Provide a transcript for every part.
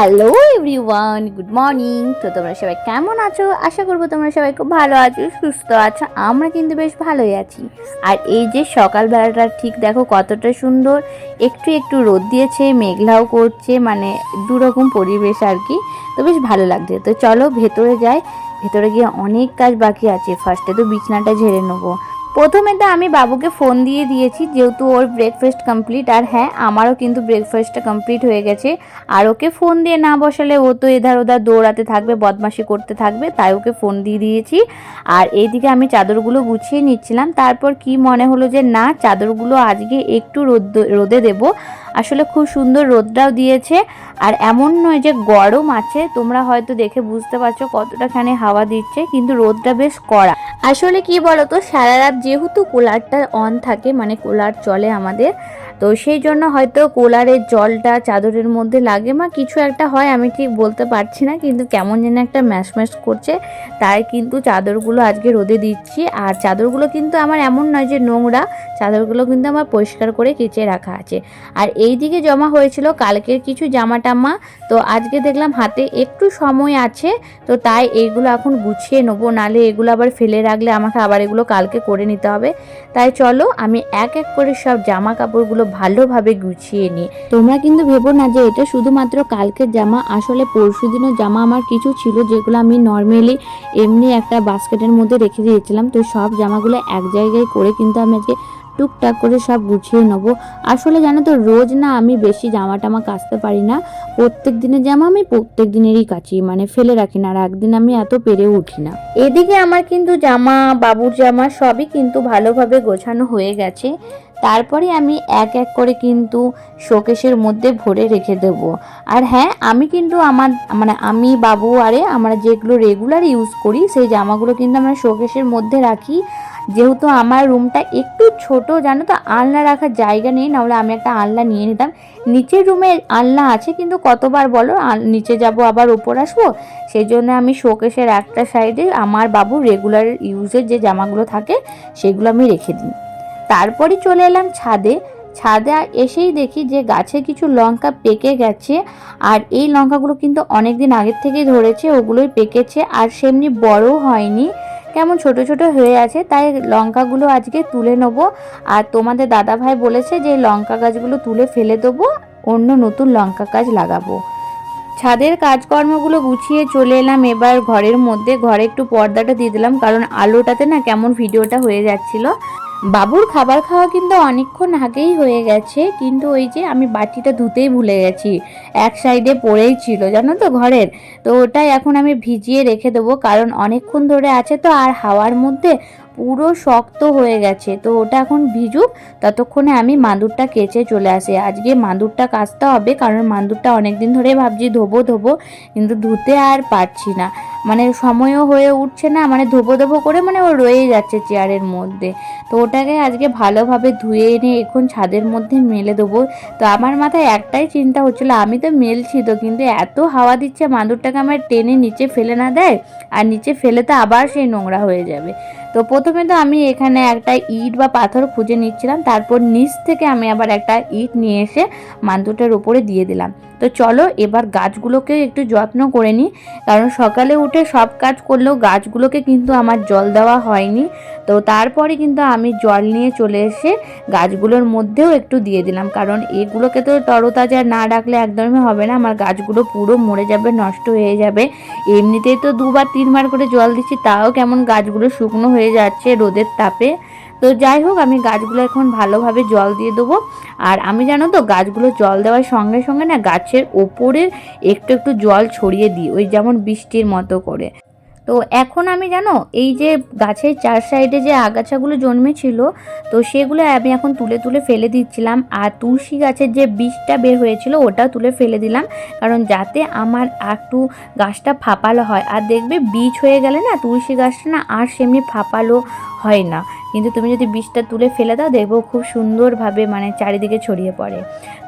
Hello everyone, good morning. তো তোমরা সবাই কেমন আছো? আশা করব তোমরা সবাই খুব ভালো আছো, সুস্থ আছো, আমরা কিন্তু বেশ ভালোই আছি। আর এই যে সকালবেলাটা, ঠিক দেখো কতটা সুন্দর। একটু একটু রোদ দিয়েছে, মেঘলাও করছে মানে দুরকম পরিবেশ আর কি। তো বেশ ভালো লাগছে। তো চলো ভেতরে যাই। ভেতরে গিয়ে অনেক কাজ বাকি আছে। ফার্স্টে তো বিছনাটা ঝেড়ে নেব। প্রথমে তো আমি বাবুকে ফোন দিয়ে দিয়েছি, যেহেতু ওর ব্রেকফাস্ট কমপ্লিট আর হ্যাঁ আমারও কিন্তু ব্রেকফাস্টটা কমপ্লিট হয়ে গেছে। আর ওকে ফোন দিয়ে না বসালে ও তো এধার ওধার দৌড়াতে থাকবে, বদমাশি করতে থাকবে, তাই ওকে ফোন দিয়ে দিয়েছি। আর এইদিকে আমি চাদরগুলো গুছিয়ে নিচ্ছিলাম, তারপর কি মনে হলো যে না, চাদরগুলো আজকে একটু রোদ রোদে দেব। আসলে খুব সুন্দর রোদটাও দিয়েছে। আর এমন নয় যে গরম আছে, তোমরা হয়তো দেখে বুঝতে পারছ কতটাখানি হাওয়া দিচ্ছে, কিন্তু রোদটা বেশ কড়া। আসলে কি বলতো, সারা রাত যেহেতু কুলারটা অন থাকে মানে কুলার চলে আমাদের তো সেই জন্য হয়তো কুলারের জলটা চাদরের মধ্যে লাগে বা কিছু একটা হয়, আমি ঠিক বলতে পারছি না, কিন্তু কেমন যেন একটা ম্যাশ ম্যাশ করছে, তাই কিন্তু চাদরগুলো আজকে রোদে দিচ্ছি, আর চাদরগুলো কিন্তু আমার এমন নয় যে নোংরা, চাদরগুলো কিন্তু আমার পরিষ্কার করে কেচে রাখা আছে। আর এই দিকে জমা হয়েছিল কালকের কিছু জামা টামা তো আজকে দেখলাম হাতে একটু সময় আছে, তো তাই এইগুলো এখন গুছিয়ে নেব, নালে এগুলো আবার ফেলে রাখলে আমাকে আবার এগুলো কালকে করে নিতে হবে। তাই চলো, আমি এক এক করে সব জামা কাপড়গুলো ভালোভাবে গুছিয়ে নিই তোমরা কিন্তু ভেবো না যে এটা শুধুমাত্র কালকের জামা আসলে পরশু দিনের জামা আমার কিছু ছিল যেগুলো আমি নর্মালি এমনি একটা বাস্কেটের মধ্যে রেখে দিয়েছিলাম। তো সব জামাগুলো এক জায়গায় করে কিন্তু আমি আজকে টুকটাক করে সব গুছিয়ে নেব। আসলে জানো তো রোজ না আমি বেশি জামা টামা কাচতে পারি না। প্রত্যেক দিনের জামা আমি প্রত্যেক দিনেরই কাচি মানে ফেলে রাখি না আর একদিন আমি এত পেরে উঠি না। এদিকে আমার কিন্তু জামা বাবুর জামা সবই কিন্তু ভালোভাবে গোছানো হয়ে গেছে। তারপরে আমি এক এক করে কিন্তু শোকেশের মধ্যে ভরে রেখে দেব। আর হ্যাঁ আমি কিন্তু আমার মানে আমি, বাবু, আরে আমরা যেগুলো রেগুলার ইউজ করি, সেই জামাগুলো কিন্তু আমরা শোকেশের মধ্যে রাখি। যেহেতু আমার রুমটা একটু ছোট, জানো তো, আলনা রাখার জায়গা নেই, নাহলে আমি একটা আলনা নিয়ে নিতাম। নিচের রুমে আলনা আছে, কিন্তু কতবার বলো নিচে যাব, আবার ওপর আসব? সেই জন্য আমি শোকেশের একটা সাইডে আমার বাবু রেগুলার ইউজের যে জামাগুলো থাকে, সেগুলো আমি রেখে দিই। তারপরে চলে এলাম ছাদে। ছাদে এসেই দেখি যে গাছে কিছু লঙ্কা পেকে গেছে আর এই লঙ্কাগুলো কিন্তু অনেক দিন আগের থেকেই ধরেছে, ওগুলোই পেকেছে আর সেমনি বড় হয়নি। কেমন ছোট ছোট হয়ে আছে, তাই লঙ্কাগুলো আজকে তুলে নেব। আর তোমাদের দাদা ভাই বলেছে যে লঙ্কা গাছগুলো তুলে ফেলে দেবো, অন্য নতুন লঙ্কা গাছ লাগাবো। ছাদের কাজকর্মগুলো গুছিয়ে চলে এলাম। এবার ঘরের মধ্যে ঘরে একটু পর্দাটা দিয়ে দিলাম, কারণ আলোটাতে না কেমন ভিডিওটা হয়ে যাচ্ছিল। বাবুর খাবার খাওয়া কিন্তু অনেকক্ষণ আগেই হয়ে গেছে, কিন্তু ওই যে আমি বাটিটা ধুতেই ভুলে গেছি। এক সাইডে পড়েই ছিল, জানো তো, ঘরের। তো ওটাই এখন আমি ভিজিয়ে রেখে দেবো, কারণ অনেকক্ষণ ধরে আছে তো, আর হাওয়ার মধ্যে পুরো শক্ত হয়ে গেছে। তো ওটা এখন ভিজুক, ততক্ষণে আমি মাদুরটা কেচে চলে আসি। আজকে মাদুরটা কাচতে হবে, কারণ মাদুরটা অনেক দিন ধরে ভাবছি ধোবো ধোবো, কিন্তু ধুতে আর পারছি না। মানে সময়ও হয়ে উঠছে না মানে ধোবো ধোবো করে মানে ও রয়ে যাচ্ছে চেয়ারের মধ্যে। তো ওটাকে আজকে ভালোভাবে ধুয়ে এনে এখন ছাদের মধ্যে মেলে দেবো। তো আমার মাথায় একটাই চিন্তা হচ্ছিল, আমি তো মেলছি তো, কিন্তু এত হাওয়া দিচ্ছে, মাদুরটাকে আমার টেনে নিচে ফেলে না দেয়, আর নিচে ফেলে তো আবার সেই নোংরা হয়ে যাবে। তো প্রথমে তো আমি এখানে একটা ইট বা পাথর খুঁজে নিচ্ছিলাম, তারপর নিচ থেকে আমি আবার একটা ইট নিয়ে এসে মান্তুটার উপরে দিয়ে দিলাম। তো চলো এবার গাছগুলোকে একটু যত্ন করে নিই। কারণ সকালে উঠে সব কাজ করলেও গাছগুলোকে কিন্তু আমার জল দেওয়া হয়নি। তো তারপরে কিন্তু আমি জল নিয়ে চলে এসে গাছগুলোর মধ্যেও একটু দিয়ে দিলাম। কারণ এগুলোকে তো তরতাজা না রাখলে একদমই হবে না। আমার গাছগুলো পুরো মরে যাবে, নষ্ট হয়ে যাবে। এমনিতেই তো দুবার তিনবার করে জল দিচ্ছি, তাও কেমন গাছগুলো শুকনো হয়ে যাচ্ছে রোদের তাপে। তো যাই হোক, আমি গাছগুলো এখন ভালোভাবে জল দিয়ে দেবো। আর আমি জানো তো, গাছগুলো জল দেওয়ার সঙ্গে সঙ্গে না গাছের ওপরের একটু একটু জল ছড়িয়ে দিই, ওই যেমন বৃষ্টির মতো করে। তো এখন আমি জানো, এই যে গাছের চার সাইডে যে আগাছাগুলো জন্মেছিল, তো সেগুলো আমি এখন তুলে তুলে ফেলে দিচ্ছিলাম। আর তুলসী গাছের যে বীজটা বের হয়েছিল, ওটাও তুলে ফেলে দিলাম। কারণ যাতে আমার একটু গাছটা ফাঁপালো হয়। আর দেখবে, বীজ হয়ে গেলে না তুলসী গাছটা না আর সেমনি ফাঁপালো হয় না। কিন্তু তুমি যদি বীজটা তুলে ফেলে দাও, দেখব খুব সুন্দরভাবে মানে চারিদিকে ছড়িয়ে পড়ে।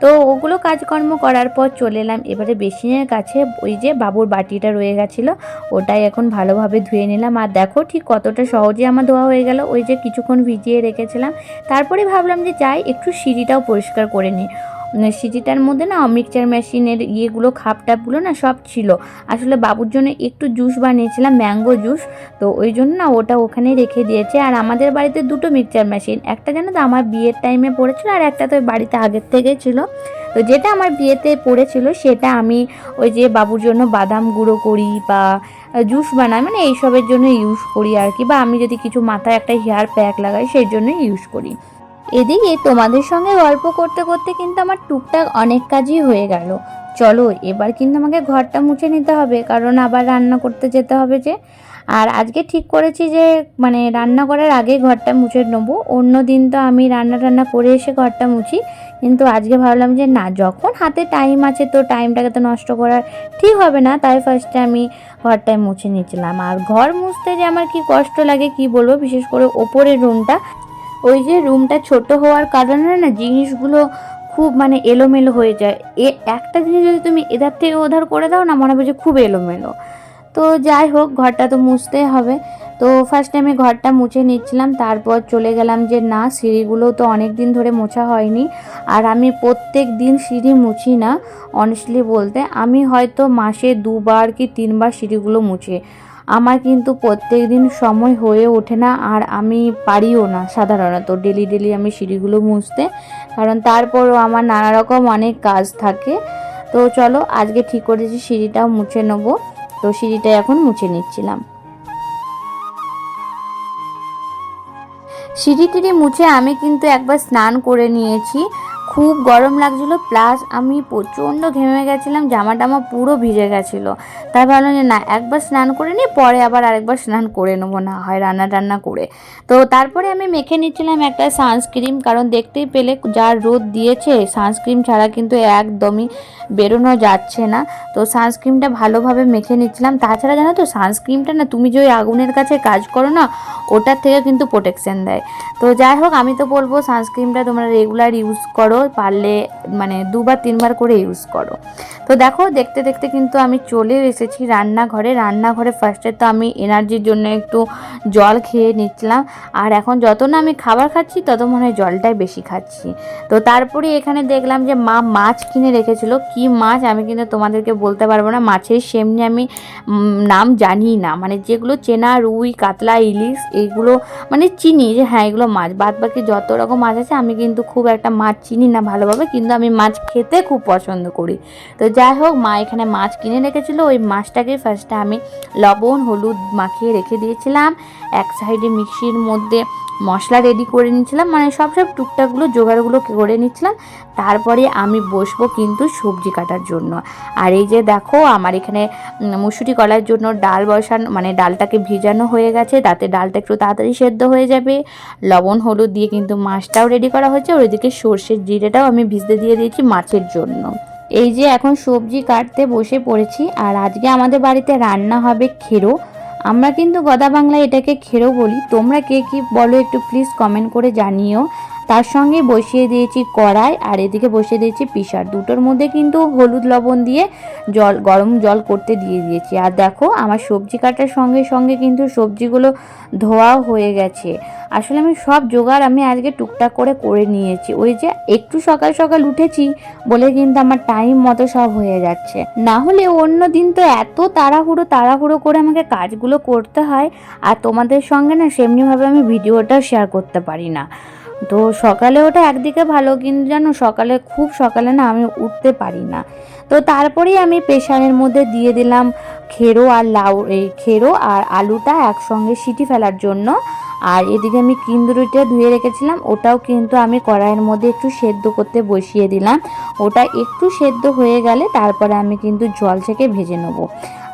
তো ওগুলো কাজকর্ম করার পর চলে এলাম এবারে বেসিনের কাছে। ওই যে বাবুর বাটিটা রয়ে গেছিল, ওটাই এখন ভালোভাবে ধুয়ে নিলাম। আর দেখো ঠিক কতটা সহজে আমার ধোয়া হয়ে গেল। ওই যে কিছুক্ষণ ভিজিয়ে রেখেছিলাম। তারপরে ভাবলাম যে যাই, একটু সিঁড়িটাও পরিষ্কার করে নিই। সিটিটার মধ্যে না মিক্সচার মেশিনের ইয়েগুলো খাপ টাপগুলো না সব ছিল। আসলে বাবুর জন্য একটু জুস বানিয়েছিলাম, ম্যাঙ্গো জুস। তো ওই জন্য না ওটা ওখানে রেখে দিয়েছে। আর আমাদের বাড়িতে দুটো মিক্সচার মেশিন, একটা জানো তো আমার বিয়ের টাইমে পড়েছিল আর একটা তো বাড়িতে আগের থেকে ছিল। তো যেটা আমার বিয়েতে পড়েছিল সেটা আমি ওই যে বাবুর জন্য বাদাম গুঁড়ো করি বা জুস বানাই মানে এইসবের জন্য ইউজ করি আর কি। বা আমি যদি কিছু মাথায় একটা হেয়ার প্যাক লাগাই, সেই জন্য ইউজ করি। এদিকে তোমাদের সঙ্গে গল্প করতে করতে কিন্তু আমার টুকটাক অনেক কাজই হয়ে গেল। চলো, এবার কিন্তু আমাকে ঘরটা মুছে নিতে হবে, কারণ আবার রান্না করতে যেতে হবে যে। আর আজকে ঠিক করেছি যে মানে রান্না করার আগে ঘরটা মুছে নেব, অন্য দিন তো আমি রান্না টান্না করে এসে ঘরটা মুছি। কিন্তু আজকে ভাবলাম যে না, যখন হাতে টাইম আছে তো টাইমটাকে তো নষ্ট করার ঠিক হবে না, তাই ফার্স্টে আমি ঘরটায় মুছে নিয়েছিলাম। আর ঘর মুছতে যে আমার কি কষ্ট লাগে কি বলব, বিশেষ করে ওপরের রুমটা ওই যে রুমটা ছোট হওয়ার কারণে না জিনিসগুলো খুব মানে এলোমেলো হয়ে যায়। এ একটা জিনিস যদি তুমি এধার থেকে ওধার করে দাও না, মনে হবে যে খুব এলোমেলো। তো যাই হোক, ঘরটা তো মুছতে হবে। তো ফার্স্টে আমি ঘরটা মুছে নিচ্ছিলাম, তারপর চলে গেলাম যে না, সিঁড়িগুলো তো অনেক দিন ধরে মোছা হয়নি। আর আমি প্রত্যেক দিন সিঁড়ি মুছি না অনেস্টলি বলতে। আমি হয়তো মাসে দুবার কি তিনবার সিঁড়িগুলো মুছি। আমার কিন্তু প্রত্যেক দিন সময় হয়ে ওঠে না, আর আমি পারিও না সাধারণত ডেলি ডেলি আমি সিঁড়িগুলো মুছতে। কারণ তারপরও আমার নানা রকম অনেক কাজ থাকে। তো চলো আজকে ঠিক করেছি সিঁড়িটাও মুছে নেব। তো সিঁড়িটা এখন মুছে নিচ্ছিলাম। সিঁড়ি টিড়ি মুছে আমি কিন্তু একবার স্নান করে নিয়েছি। খুব গরম লাগছিল, প্লাস আমি প্রচণ্ড ঘেমে গেছিলাম জামা টামা পুরো ভিজে গেছিল। তাই ভাবলাম যে না, একবার স্নান করে নিই পরে আবার আরেকবার স্নান করে নেব, না হয় রান্না টান্না করে। তো তারপরে আমি মেখে নিচ্ছিলাম একটা সানস্ক্রিন কারণ দেখতেই পেলে যা রোদ দিয়েছে সানস্ক্রিন ছাড়া কিন্তু একদমই বেরোনো যাচ্ছে না। তো সানস্ক্রিনটা ভালোভাবে মেখে নিচ্ছিলাম। তাছাড়া জানো তো সানস্ক্রিনটা না তুমি যে ওই আগুনের কাছে কাজ করো না, ওটার থেকে কিন্তু প্রোটেকশন দেয়। তো যাই হোক, আমি তো বলব সানস্ক্রিনটা তোমরা রেগুলার ইউজ করো, পারলে মানে দুবার তিনবার করে ইউজ করো। তো দেখো, দেখতে দেখতে কিন্তু আমি চলে এসেছি রান্নাঘরে। রান্নাঘরে ফার্স্টে তো আমি এনার্জির জন্য একটু জল খেয়ে নিচ্ছিলাম। আর এখন যত না আমি খাবার খাচ্ছি, তত মনে হয় জলটাই বেশি খাচ্ছি। তো তারপরে এখানে দেখলাম যে মা মাছ কিনে রেখেছিল। কি মাছ? আমি কিন্তু তোমাদেরকে বলতে পারব না। মাছের সেমনি আমি নাম জানি না। মানে যেগুলো চেনা রুই, কাতলা, ইলিশ এইগুলো মানে চিনি যে হ্যাঁ এগুলো মাছ। বাদ বাকি যত রকম মাছ আছে, আমি কিন্তু খুব একটা মাছ চিনি না ভালোভাবে। কিন্তু আমি মাছ খেতে খুব পছন্দ করি। তো যাই হোক, মা এখানে মাছ কিনে রেখেছিল। ওই মাছটাকে ফার্স্টে আমি লবণ, হলুদ মাখিয়ে রেখে দিয়েছিলাম। এক সাইডে মিক্সির মধ্যে মশলা রেডি করে নিচ্ছিলাম মানে সব সব টুকটাকগুলো জোগাড়গুলো করে নিচ্ছিলাম তারপরে আমি বসবো কিন্তু সবজি কাটার জন্য। আর এই যে দেখো, আমার এখানে মুসুরি কলার জন্য ডাল বসানো মানে ডালটাকে ভিজানো হয়ে গেছে। তাতে ডালটা একটু তাড়াতাড়ি সেদ্ধ হয়ে যাবে। লবণ, হলুদ দিয়ে কিন্তু মাছটাও রেডি করা হয়েছে। ওইদিকে সর্ষের জিরেটাও আমি ভিজতে দিয়ে দিয়েছি মাছের জন্য। এই যে এখন সবজি কাটতে বসে পড়েছি আর আজকে আমাদের বাড়িতে রান্না হবে খেরো। আমরা কিন্তু গদা বাংলায় এটাকে খেরো বলি। তোমরা কে কি বলো একটু প্লিজ কমেন্ট করে জানিও। তার সঙ্গে বসিয়ে দিয়েছি কড়াই আর এদিকে বসিয়ে দিয়েছি পিসার দুটোর মধ্যে কিন্তু হলুদ লবণ দিয়ে জল, গরম জল করতে দিয়ে দিয়েছি। আর দেখো, আমার সবজি কাটার সঙ্গে সঙ্গে কিন্তু সবজিগুলো ধোয়াও হয়ে গেছে। আসলে আমি সব জোগাড় আমি আজকে টুকটাক করে করে নিয়েছি। ওই যে একটু সকাল সকাল উঠেছি বলে কিন্তু আমার টাইম মতো সব হয়ে যাচ্ছে। না হলে অন্য দিন তো এত তাড়াহুড়ো তাড়াহুড়ো করে আমাকে কাজগুলো করতে হয় আর তোমাদের সঙ্গে না সেমনিভাবে আমি ভিডিওটা শেয়ার করতে পারি না। তো সকালে ওটা একদিকে ভালো কিন্তু জানো সকালে খুব সকালে না আমি উঠতে পারি না। তো তারপরেই আমি প্রেশারের মধ্যে দিয়ে দিলাম খেরো আর লাউ, এই খেরো আর আলুটা একসঙ্গে সিটি ফেলার জন্য। আর এদিকে আমি কিন্দুরিটা ধুয়ে রেখেছিলাম, ওটাও কিন্তু আমি কড়াইয়ের মধ্যে একটু সেদ্ধ করতে বসিয়ে দিলাম। ওটা একটু সেদ্ধ হয়ে গেলে তারপরে আমি কিন্তু জল থেকে ভেজে নেব।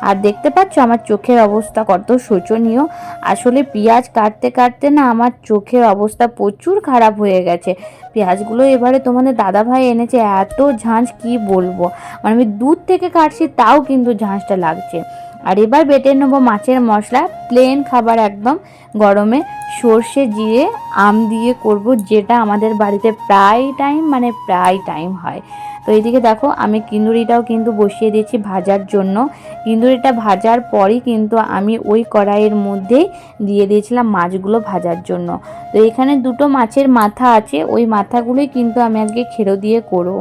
আর দেখতে পাচ্ছ আমার চোখের অবস্থা কত শোচনীয়। আসলে পেঁয়াজ কাটতে কাটতে না আমার চোখের অবস্থা প্রচুর খারাপ হয়ে গেছে। পেঁয়াজগুলো এবারে তোমাদের দাদা ভাই এনেছে, এত ঝাঁঝ কি বলব? মানে আমি দূর থেকে কাটছি, তাও কিন্তু ঝাঁঝটা লাগছে। আর এবার বেটে নেব মাছের মশলা। প্লেন খাবার একদম গরমে সর্ষে, জিরে, আম দিয়ে করব, যেটা আমাদের বাড়িতে প্রায় টাইম মানে প্রায় টাইম হয়। তো এইদিকে দেখো, আমি কিন্দুরিটাও কিন্তু বসিয়ে দিয়েছি ভাজার জন্য। কিন্দুরিটা ভাজার পরই কিন্তু আমি ওই কড়াইয়ের মধ্যেই দিয়ে দিয়েছিলাম মাছগুলো ভাজার জন্য। তো এখানে দুটো মাছের মাথা আছে, ওই মাথাগুলোই কিন্তু আমি আজকে খেরো দিয়ে করব।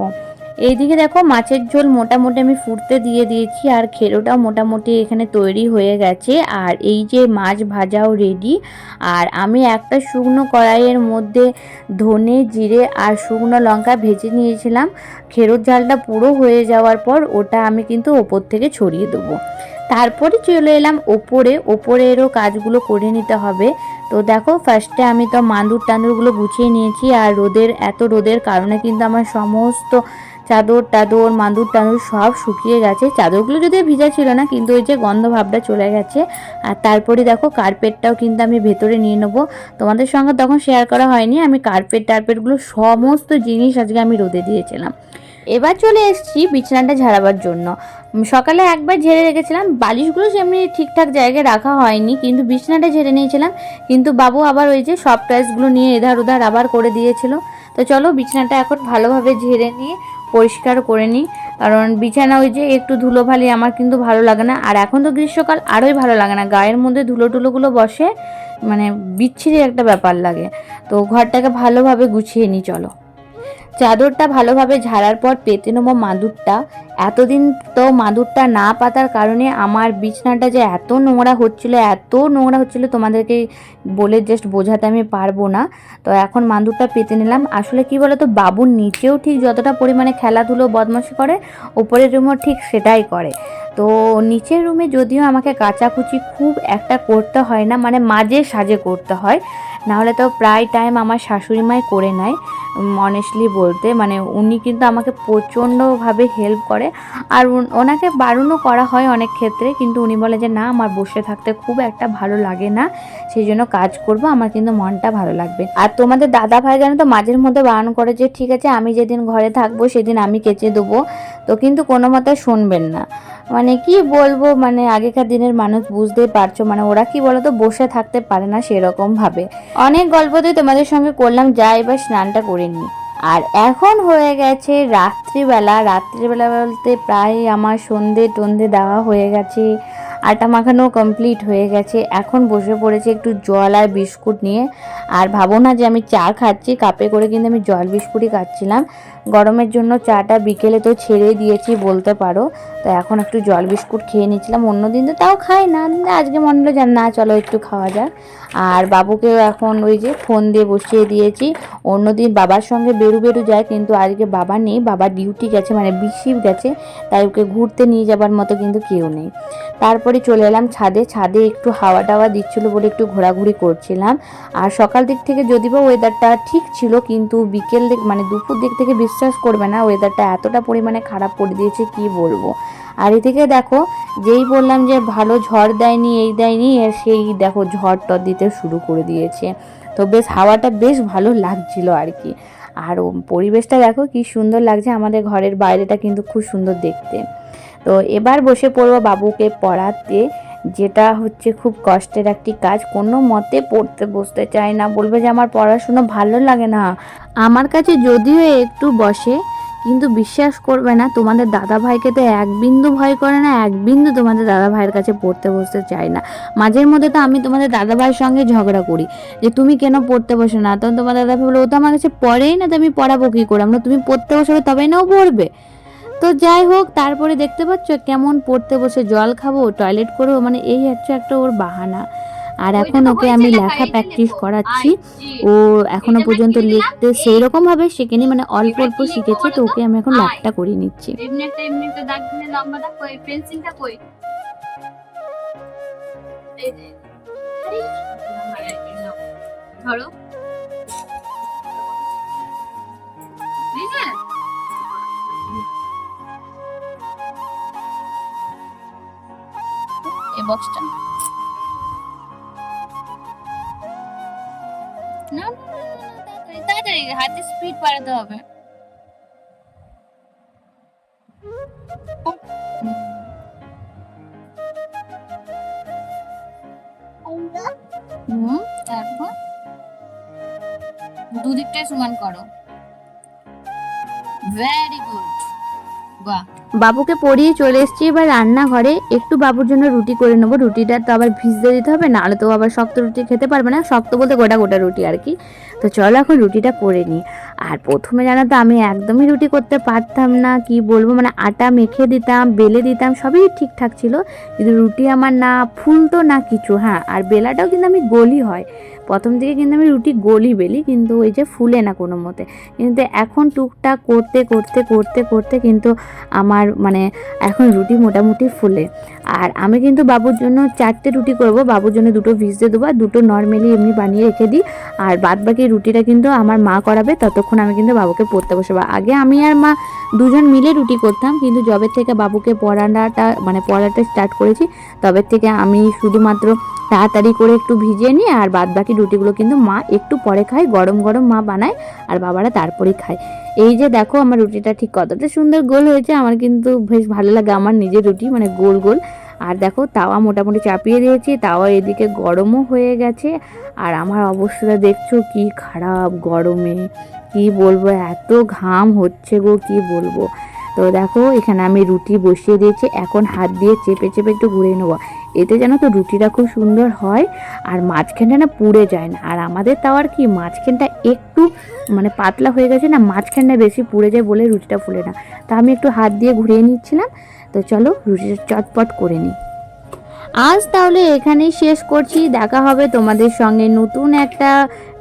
এইদিকে দেখো মাছের ঝোল মোটামুটি আমি ফুটতে দিয়ে দিয়েছি, আর খেরোটাও মোটামুটি এখানে তৈরি হয়ে গেছে। আর এই যে মাছ ভাজাও রেডি আর আমি একটা শুকনো কড়াইয়ের মধ্যে ধনে, জিরে আর শুকনো লঙ্কা ভেজে নিয়েছিলাম। খেরোর ঝালটা পুরো হয়ে যাওয়ার পর ওটা আমি কিন্তু ওপর থেকে ছড়িয়ে দেবো। তারপরে চলে এলাম ওপরে, ওপরেরও কাজগুলো করে নিতে হবে। তো দেখো ফার্স্টে আমি তো মাদুর টান্দুরগুলো গুছিয়ে নিয়েছি, আর রোদের, এত রোদের কারণে কিন্তু আমার সমস্ত চাদর টাদর, মাদুর টাদুর সব শুকিয়ে গেছে। চাদরগুলো যদিও ভিজা ছিল না, কিন্তু ওই যে গন্ধ ভাবটা চলে গেছে। আর তারপরে দেখো কার্পেটটাও কিন্তু আমি ভেতরে নিয়ে নেব। তোমাদের সঙ্গে তখন শেয়ার করা হয়নি, আমি কার্পেট টার্পেটগুলো সমস্ত জিনিস আজকে আমি রোদে দিয়েছিলাম। এবার চলে এসেছি বিছানাটা ঝাড়াবার জন্য। সকালে একবার ঝেড়ে রেখেছিলাম, বালিশগুলো সেমনি ঠিকঠাক জায়গায় রাখা হয়নি, কিন্তু বিছানাটা ঝেড়ে নিয়েছিলাম। কিন্তু বাবু আবার ওই যে সব টয়েসগুলো নিয়ে এধার ওধার আবার করে দিয়েছিল। তো চলো বিছানাটা এখন ভালোভাবে ঝেড়ে নিয়ে পরিষ্কার করে নিই। কারণ বিছানা ওই যে একটু ধুলো ভালি আমার কিন্তু ভালো লাগে না। আর এখন তো গ্রীষ্মকাল, আরোই ভালো লাগে না। গায়ের মধ্যে ধুলো টুলোগুলো বসে মানে বিচ্ছিরি একটা ব্যাপার লাগে। তো ঘরটাকে ভালোভাবে গুছিয়ে নিই, চলো। চাদরটা ভালোভাবে ঝাড়ার পর পেতে নেব মাদুরটা। এতদিন তো মাদুরটা না পাতার কারণে আমার বিছনাটা যে এত নোংরা হচ্ছিল, এত নোংরা হচ্ছিল তোমাদেরকে বলে জাস্ট বোঝাতে আমি পারব না। তো এখন মাদুরটা পেতে নিলাম। আসলে কি বলতো বাবুর নিচেও ঠিক যতটা পরিমাণে খেলাধুলো বদমাশি করে, ওপরের রুমও ঠিক সেটাই করে। তো নিচের রুমে যদিও আমাকে কাচাকুচি খুব একটা করতে হয় না মানে মাঝে সাজে করতে হয়, নাহলে তো প্রায় টাইম আমার শাশুড়ি মাই করে নেয় অনেস্টলি বলতে মানে উনি কিন্তু আমাকে প্রচণ্ডভাবে হেল্প করে, আর ওনাকে বারণও করা হয় অনেক ক্ষেত্রে, কিন্তু উনি বলে যে, না, আমার বসে থাকতে খুব একটা ভালো লাগে না সেই জন্য কাজ করব, আমার কিন্তু মনটা ভালো লাগবে। আর তোমাদের দাদা ভাই জানো তো, মাঝের মধ্যে বারণ করে যে, ঠিক আছে, আমি যেদিন ঘরে থাকব, সেদিন আমি কেচে দেবো। তো কিন্তু কোনো মতে শুনবেন না। মানে কি বলব মানে আগেকার দিনের মানুষ বুঝতেই পারছ মানে ওরা কি বলতো, বসে থাকতে পারে না সেরকম ভাবে। অনেক গল্পতেই তোমাদের সঙ্গে করলাম, যা এবার স্নানটা করে নিই আর এখন হয়ে গেছে রাত্রিবেলা রাত্রিবেলা বলতে প্রায় আমার সন্ধে টন্ধে দেওয়া হয়ে গেছে, আটা মাখানো কমপ্লিট হয়ে গেছে। এখন বসে পড়েছে একটু জল আর বিস্কুট নিয়ে। আর ভাবো না যে আমি চা খাচ্ছি, কাপে করে কিন্তু আমি জল বিস্কুটই খাচ্ছিলাম। গরমের জন্য চাটা বিকেলে তো ছেড়ে দিয়েছি বলতে পারো। তো এখন একটু জল বিস্কুট খেয়ে নিচ্ছিলাম অন্যদিন তো তাও খাই না। আজকে মনে হলো যে না, চলো একটু খাওয়া যাক। আর বাবুকেও এখন ওই যে ফোন দিয়ে বসিয়ে দিয়েছি। অন্যদিন বাবার সঙ্গে বেরু বেরু যায়, কিন্তু আজকে বাবা নেই, বাবা ডিউটি গেছে মানে বিশিপ গেছে, তাই ওকে ঘুরতে নিয়ে যাবার মতো কিন্তু কেউ নেই। তারপরে চলে এলাম ছাদে ছাদে একটু হাওয়া টাওয়া দিচ্ছিল বলে একটু ঘোরাঘুরি করছিলাম। আর সকাল দিক থেকে যদি বা ওয়েদারটা ঠিক ছিল, কিন্তু বিকেল দিক মানে দুপুর দিক থেকে বিশ্বাস করবে না ওয়েদারটা এতটা পরিমাণে খারাপ করে দিয়েছে, কি বলব? আর এদিকে দেখো, যেই বললাম যে ভালো ঝড় দেয়নি, এই দেয়নি সেই দেখো ঝড় টর দিতে শুরু করে দিয়েছে। তো বেশ হাওয়াটা বেশ ভালো লাগছিল আর কি। আর পরিবেশটা দেখো কি সুন্দর লাগছে, আমাদের ঘরের বাইরেটা কিন্তু খুব সুন্দর দেখতে। তো এবার বসে পড়ব বাবুকে পড়াতে। যেটা হচ্ছে খুব কষ্টের একটি কাজ। কোনো মতে পড়তে বসতে চায় না। বলবে যে আমার পড়াশুনো ভালো লাগে না। আমার কাছে যদিও একটু বসে, কিন্তু বিশ্বাস করবে না, তোমাদের দাদা ভাইকে তো এক বিন্দু ভয় করে না, এক বিন্দু তোমাদের দাদা ভাইয়ের কাছে পড়তে বসতে চায় না। মাঝের মধ্যে তো আমি তোমাদের দাদা ভাইয়ের সঙ্গে ঝগড়া করি, যে তুমি কেন পড়তে বসো না? তখন তোমার দাদা ভাই বলো, ও তো আমার কাছে পড়েই না, তো আমি পড়াবো কী করে? আমরা তুমি পড়তে বসবে তবেই না ও পড়বে। তো যাই হোক তারপরে দেখতে পাচ্ছ কেমন পড়তে বসে জল খাব টয়লেট করব মানে এই হচ্ছে একটা ওর বাহানা আর এখন ওকে আমি লেখা প্র্যাকটিস করাচ্ছি ও এখনও পর্যন্ত লিখতে সেই রকম ভাবে শিখেনি মানে অল্প অল্প শিখেছে তো ওকে আমি এখন লেখাটা করিয়ে নিচ্ছি এমনি এই বক্সটা না তাড়াতাড়ি হাতে স্পিড বাড়াতে হবে। হুম, তারপর? দুদিকটাই সমান করো। ভেরি গুড বাহ। বাবুকে পড়িয়ে চলে এসেছি এবার রান্নাঘরে। একটু বাবুর জন্য রুটি করে নেব। রুটিটা তো আবার ভিজতে দিতে হবে, নাহলে তো আবার শক্ত রুটি খেতে পারবে না। শক্ত বলতে গোটা গোটা রুটি আর কি। তো চলো এখন রুটিটা করে নিই। আর প্রথমে জানো তো, আমি একদমই রুটি করতে পারতাম না, কি বলব? মানে আটা মেখে দিতাম, বেলে দিতাম, সবই ঠিকঠাক ছিল। কিন্তু রুটি আমার না, ফুলতো না কিছু হ্যাঁ। আর বেলাটাও কিন্তু আমি গলি হয়। প্রথম দিকে কিন্তু আমি রুটি গলি বেলি, কিন্তু ওই যে ফুলে না কোনো মতে। কিন্তু এখন টুকটাক করতে করতে করতে করতে কিন্তু আমার মানে এখন রুটি মোটামুটি ফুলে। আর আমি কিন্তু বাবুর জন্য চারটে রুটি করব, বাবুর জন্য দুটো ভিজতে দেবো আর দুটো নর্মালি এমনি বানিয়ে রেখে দিই। আর বাদ বাকি রুটিটা কিন্তু আমার মা করাবে, ততক্ষণ আমি কিন্তু বাবুকে পড়তে বসবো। আগে আমি আর মা দুজন মিলে রুটি করতাম, কিন্তু জবের থেকে বাবুকে পড়ানোটা মানে পড়াটা স্টার্ট করেছি, তবে থেকে আমি শুধুমাত্র তাড়াতাড়ি করে একটু ভিজিয়ে নিই আর বাদ বাকি রুটিগুলো কিন্তু মা একটু পরে খায়, গরম গরম মা বানায় আর বাবারা তারপরেই খায়। এই যে দেখো আমার রুটিটা ঠিক কতটা সুন্দর গোল হয়েছে, আমার কিন্তু বেশ ভালো লাগে আমার নিজের রুটি মানে গোল গোল। আর দেখো তাওয়া মোটামুটি চাপিয়ে দিয়েছি, তাওয়া এদিকে গরমও হয়ে গেছে। আর আমার অবস্থাটা দেখছ কি খারাপ গরমে, কি বলব এত ঘাম হচ্ছে গো, কি বলব। তো দেখো এখানে আমি রুটি বসিয়ে দিয়েছি, এখন হাত দিয়ে চেপে চেপে একটু ঘুরে নেব। এতে যেন তো রুটিটা খুব সুন্দর হয় আর মাঝখানটা না পুড়ে যায় না। আর আমাদের তাও আর কি মাঝখানটা একটু মানে পাতলা হয়ে গেছে না, মাঝখানটা বেশি পুড়ে যায় বলে রুটিটা ফুলে না। তা আমি একটু হাত দিয়ে ঘুরিয়ে নিচ্ছিলাম। তো চলো রুটিটা চটপট করে নিই। আজ তাহলে এখানেই শেষ করছি। দেখা হবে তোমাদের সঙ্গে নতুন একটা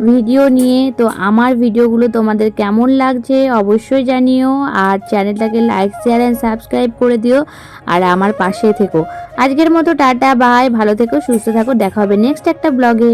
ভিডিও নিয়ে। তো আমার ভিডিওগুলো তোমাদের কেমন লাগছে অবশ্যই জানিও। আর চ্যানেলটাকে লাইক শেয়ার অ্যান্ড সাবস্ক্রাইব করে দিও। আর আমার পাশে থেকো। আজকের মতো টাটা বাই ভালো থেকো, সুস্থ থাকো। দেখা হবে নেক্সট একটা ব্লগে